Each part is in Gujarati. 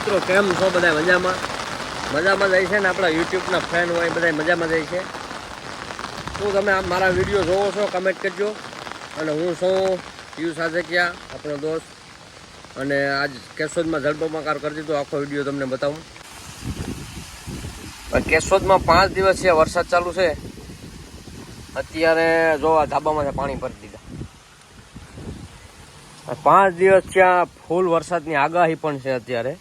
મિત્રો, કેમ છો બધા? મજામાં? મજામાં જાય છે ને આપણા યુટ્યુબના ફ્રેન્ડ હોય બધા મજામાં જાય છે. શું તમે આ મારા વીડિયો જોવો છો કમેન્ટ કરજો. અને હું છું યુ ક્યાં આપણો દોસ્ત. અને આજ કેશોદમાં જળબંબાકાર કરી દીધો, આખો વીડિયો તમને બતાવું. કેશોદમાં પાંચ દિવસ છે વરસાદ ચાલુ છે. અત્યારે જો આ ધાબામાં પાણી ભરી દીધા. પાંચ દિવસ ત્યાં ફૂલ વરસાદની આગાહી પણ છે અત્યારે.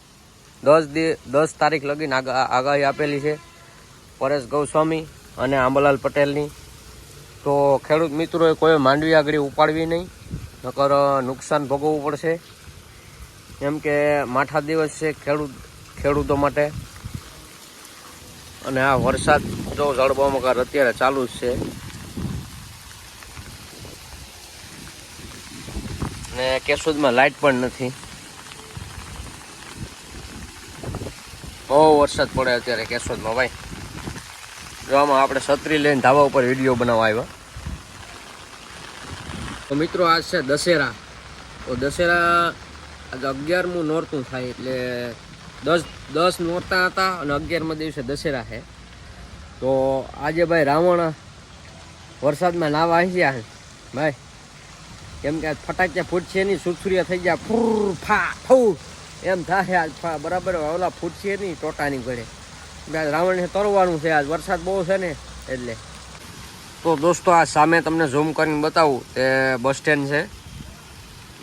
દસ દિ, દસ તારીખ લગીને આગા આગાહી આપેલી છે પરેશ ગૌસ્વામી અને આંબાલાલ પટેલની. તો ખેડૂત મિત્રોએ કોઈ માંડવી આગળ ઉપાડવી નહીં, નકર નુકસાન ભોગવવું પડશે. એમ કે માઠા દિવસ છે ખેડૂત, ખેડૂતો માટે. અને આ વરસાદ જો જળબંબાકાર અત્યારે ચાલુ જ છે. ને કેશોદમાં લાઇટ પણ નથી. બહુ વરસાદ પડે અત્યારે કેશોદમાં, ભાઈ. જોવામાં આપણે છત્રી લઈને ધાબા ઉપર વીડિયો બનાવવા આવ્યા. તો મિત્રો આજ છે દશેરા. તો દશેરા આજે અગિયારમું નોરતું થાય એટલે દસ દસ નોરતા હતા અને અગિયારમા દિવસે દશેરા છે. તો આજે ભાઈ રાવણ વરસાદમાં નાવા આવી ગયા ભાઈ, કેમ કે ફટાક્યા ફૂટશે નહીં, સુરસુરિયા થઈ ગયા, ફૂર, ફા ફૂ એમ થાય આજ બરાબર, ઓલા ફૂટશે નહીં ટોટાની ઘડે આજ રાવણને તરવાનું છે આજ, વરસાદ બહુ છે ને, એટલે. તો દોસ્તો, આ સામે તમને ઝૂમ કરીને બતાવું તે બસ સ્ટેન્ડ છે.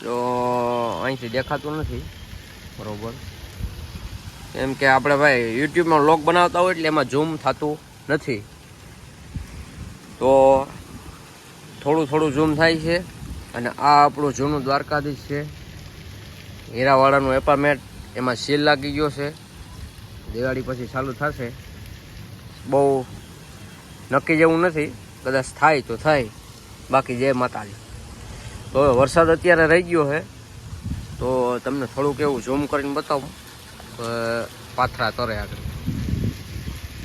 જો, અહીંથી દેખાતું નથી. બરોબર. કેમ કે આપણે ભાઈ, યુટ્યુબમાં લોક બનાવતા હોય એટલે એમાં ઝૂમ થતું નથી. તો થોડું થોડું ઝૂમ થાય છે. અને આ આપણું જૂનું દ્વારકાધીશ છે. હીરાવાળાનું એપાર્ટમેન્ટ એમાં સીલ લાગી ગયો છે. દિવાળી પછી ચાલુ થશે. બહુ નક્કી જેવું નથી. કદાચ થાય તો થાય. બાકી જય માતાજી. તો હવે વરસાદ અત્યારે રહી ગયો છે. તો તમને થોડુંક એવું ઝૂમ કરીને બતાવું. પાથરા તરે આગળ.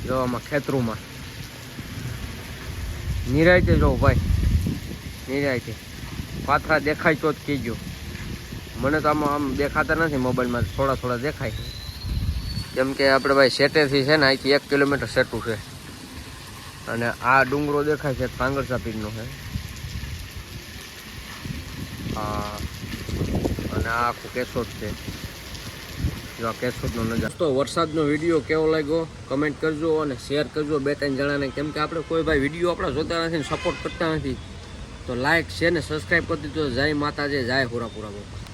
જો આમાં ખેતરુમાં. નિરાયતે જો ભાઈ. નિરાયતે. પાથરા દેખાય તો જ કહેજો. મને તો આમાં આમ દેખાતા નથી મોબાઈલમાં, થોડા થોડા દેખાય છે. કેમ કે આપણે ભાઈ સેટેથી છે ને અહીંથી એક કિલોમીટર સેટું છે. અને આ ડુંગરો દેખાય છે કાંગરસા પીરનો છે. આ, અને આ આખું કેશોદ છે. જો આ કેશોદનો નજારો. તો વરસાદનો વીડિયો કેવો લાગ્યો? કમેન્ટ કરજો અને શેર કરજો બે ત્રણ જણાને. કેમ કે આપણે કોઈ ભાઈ વીડિયો આપણા જોતા નથી સપોર્ટ કરતા નથી. તો લાઈક શેર ને સબસ્ક્રાઈબ કરી દીધો. જય માતાજી, જય હુરાપુરા બાપા.